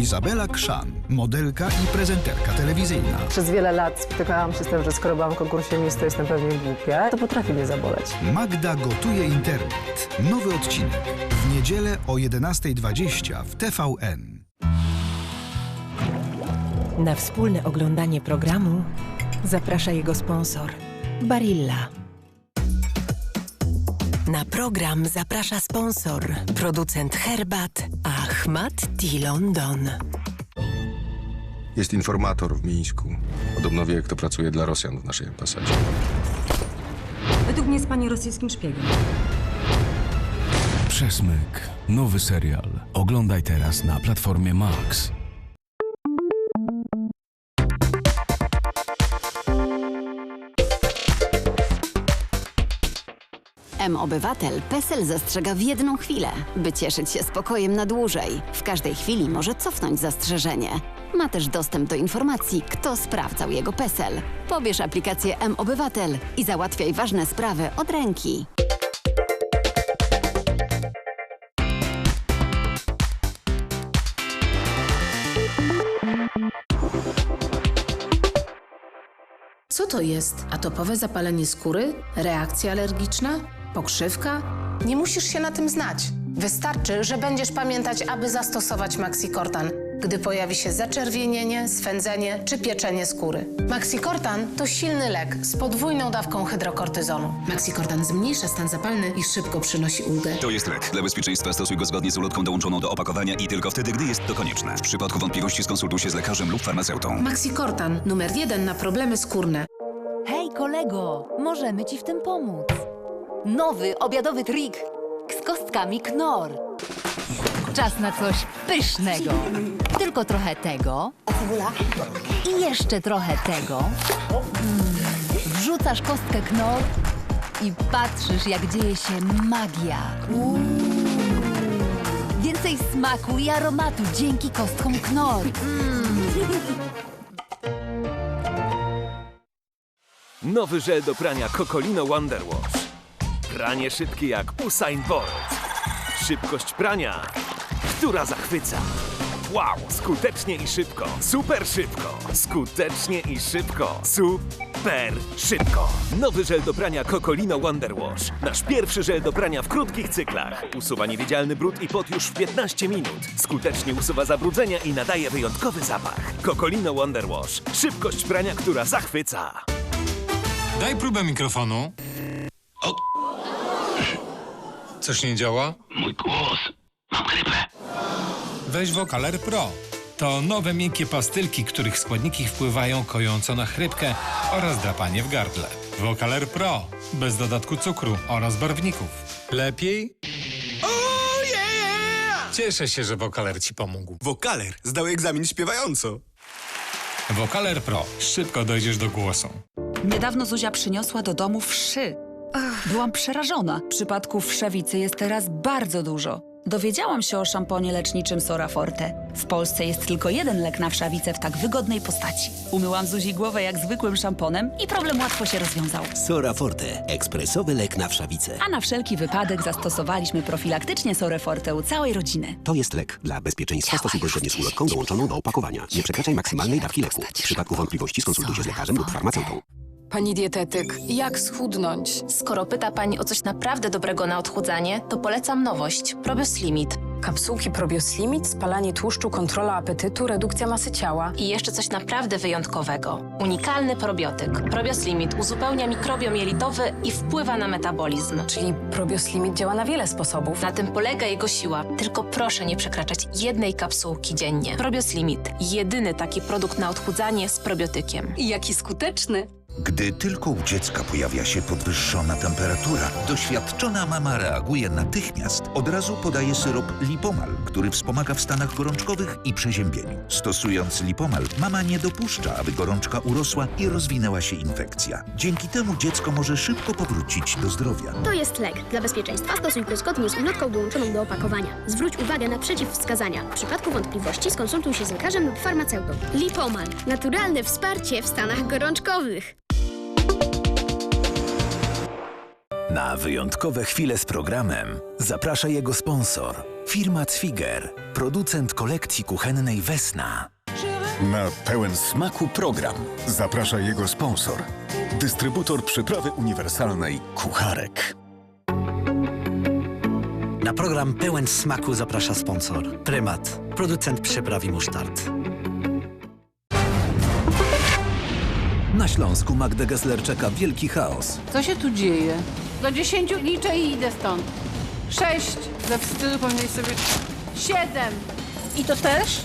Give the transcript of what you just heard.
Izabela Krzan, modelka i prezenterka telewizyjna. Przez wiele lat spotykałam się z tym, że skoro byłam w konkursie Miss, to jestem pewnie głupia. To potrafi mnie zaboleć. Magda gotuje internet. Nowy odcinek. W niedzielę o 11.20 w TVN. Na wspólne oglądanie programu zaprasza jego sponsor Barilla. Na program zaprasza sponsor, producent herbat Ahmad Tea London. Jest informator w Mińsku. Podobno wie, kto pracuje dla Rosjan w naszej ambasadzie. Według mnie jest pani rosyjskim szpiegiem. Przesmyk. Nowy serial. Oglądaj teraz na platformie Max. M-Obywatel PESEL zastrzega w jedną chwilę, by cieszyć się spokojem na dłużej. W każdej chwili może cofnąć zastrzeżenie. Ma też dostęp do informacji, kto sprawdzał jego PESEL. Pobierz aplikację M-Obywatel i załatwiaj ważne sprawy od ręki. Co to jest? Atopowe zapalenie skóry? Reakcja alergiczna? Pokrzywka? Nie musisz się na tym znać. Wystarczy, że będziesz pamiętać, aby zastosować Maxikortan, gdy pojawi się zaczerwienienie, swędzenie czy pieczenie skóry. Maxikortan to silny lek z podwójną dawką hydrokortyzonu. Maxikortan zmniejsza stan zapalny i szybko przynosi ulgę. To jest lek. Dla bezpieczeństwa stosuj go zgodnie z ulotką dołączoną do opakowania i tylko wtedy, gdy jest to konieczne. W przypadku wątpliwości skonsultuj się z lekarzem lub farmaceutą. Maxikortan numer jeden na problemy skórne. Hej kolego, możemy ci w tym pomóc. Nowy obiadowy trik z kostkami Knor. Czas na coś pysznego. Tylko trochę tego. I jeszcze trochę tego. Mm, Wrzucasz kostkę Knor i patrzysz, jak dzieje się magia. Więcej smaku i aromatu dzięki kostkom Knor. Nowy żel do prania Cocolino Wonder Wash. Pranie szybkie jak Usain Bolt. Szybkość prania, która zachwyca. Wow, skutecznie i szybko. Super szybko. Skutecznie i szybko. Super szybko. Nowy żel do prania Cocolino Wonder Wash. Nasz pierwszy żel do prania w krótkich cyklach. Usuwa niewidzialny brud i pot już w 15 minut. Skutecznie usuwa zabrudzenia i nadaje wyjątkowy zapach. Cocolino Wonder Wash. Szybkość prania, która zachwyca. Daj próbę mikrofonu. Coś nie działa? Mój głos. Mam grypę. Weź Vocaler Pro. To nowe miękkie pastylki, których składniki wpływają kojąco na chrypkę oraz drapanie w gardle. Vocaler Pro. Bez dodatku cukru oraz barwników. Lepiej? Cieszę się, że Vocaler ci pomógł. Wokaler zdał egzamin śpiewająco. Vocaler Pro. Szybko dojdziesz do głosu. Niedawno Zuzia przyniosła do domu wszy. Byłam przerażona. Przypadków wszewicy jest teraz bardzo dużo. Dowiedziałam się o szamponie leczniczym Sora Forte. W Polsce jest tylko jeden lek na wszawicę w tak wygodnej postaci. Umyłam Zuzi głowę jak zwykłym szamponem i problem łatwo się rozwiązał. Sora Forte. Ekspresowy lek na wszawicę. A na wszelki wypadek zastosowaliśmy profilaktycznie Sorę Forte u całej rodziny. To jest lek. Dla bezpieczeństwa stosuj go zgodnie z ulotką dołączoną do opakowania. Nie przekraczaj maksymalnej dawki leku. W przypadku wątpliwości skonsultuj się z lekarzem lub farmaceutą. Pani dietetyk, jak schudnąć? Skoro pyta Pani o coś naprawdę dobrego na odchudzanie, to polecam nowość Probios Limit. Kapsułki Probios Limit, spalanie tłuszczu, kontrola apetytu, redukcja masy ciała. I jeszcze coś naprawdę wyjątkowego. Unikalny probiotyk. Probios Limit uzupełnia mikrobiom jelitowy i wpływa na metabolizm. Czyli Probios Limit działa na wiele sposobów. Na tym polega jego siła. Tylko proszę nie przekraczać jednej kapsułki dziennie. Probios Limit. Jedyny taki produkt na odchudzanie z probiotykiem. I jaki skuteczny. Gdy tylko u dziecka pojawia się podwyższona temperatura, doświadczona mama reaguje natychmiast. Od razu podaje syrop Lipomal, który wspomaga w stanach gorączkowych i przeziębieniu. Stosując Lipomal, mama nie dopuszcza, aby gorączka urosła i rozwinęła się infekcja. Dzięki temu dziecko może szybko powrócić do zdrowia. To jest lek. Dla bezpieczeństwa stosuj go zgodnie z ulotką dołączoną do opakowania. Zwróć uwagę na przeciwwskazania. W przypadku wątpliwości skonsultuj się z lekarzem lub farmaceutą. Lipoman. Naturalne wsparcie w stanach gorączkowych. Na wyjątkowe chwile z programem zaprasza jego sponsor. Firma Zwiger, producent kolekcji kuchennej Wesna. Na pełen smaku program zaprasza jego sponsor. Dystrybutor przyprawy uniwersalnej Kucharek. Na program pełen smaku zaprasza sponsor. Prymat, producent przypraw i musztard. Na Śląsku Magdę Gessler czeka wielki chaos. Co się tu dzieje? Do dziesięciu liczę i idę stąd. Sześć. Ze wstydu powinieneś sobie... Siedem. I to też?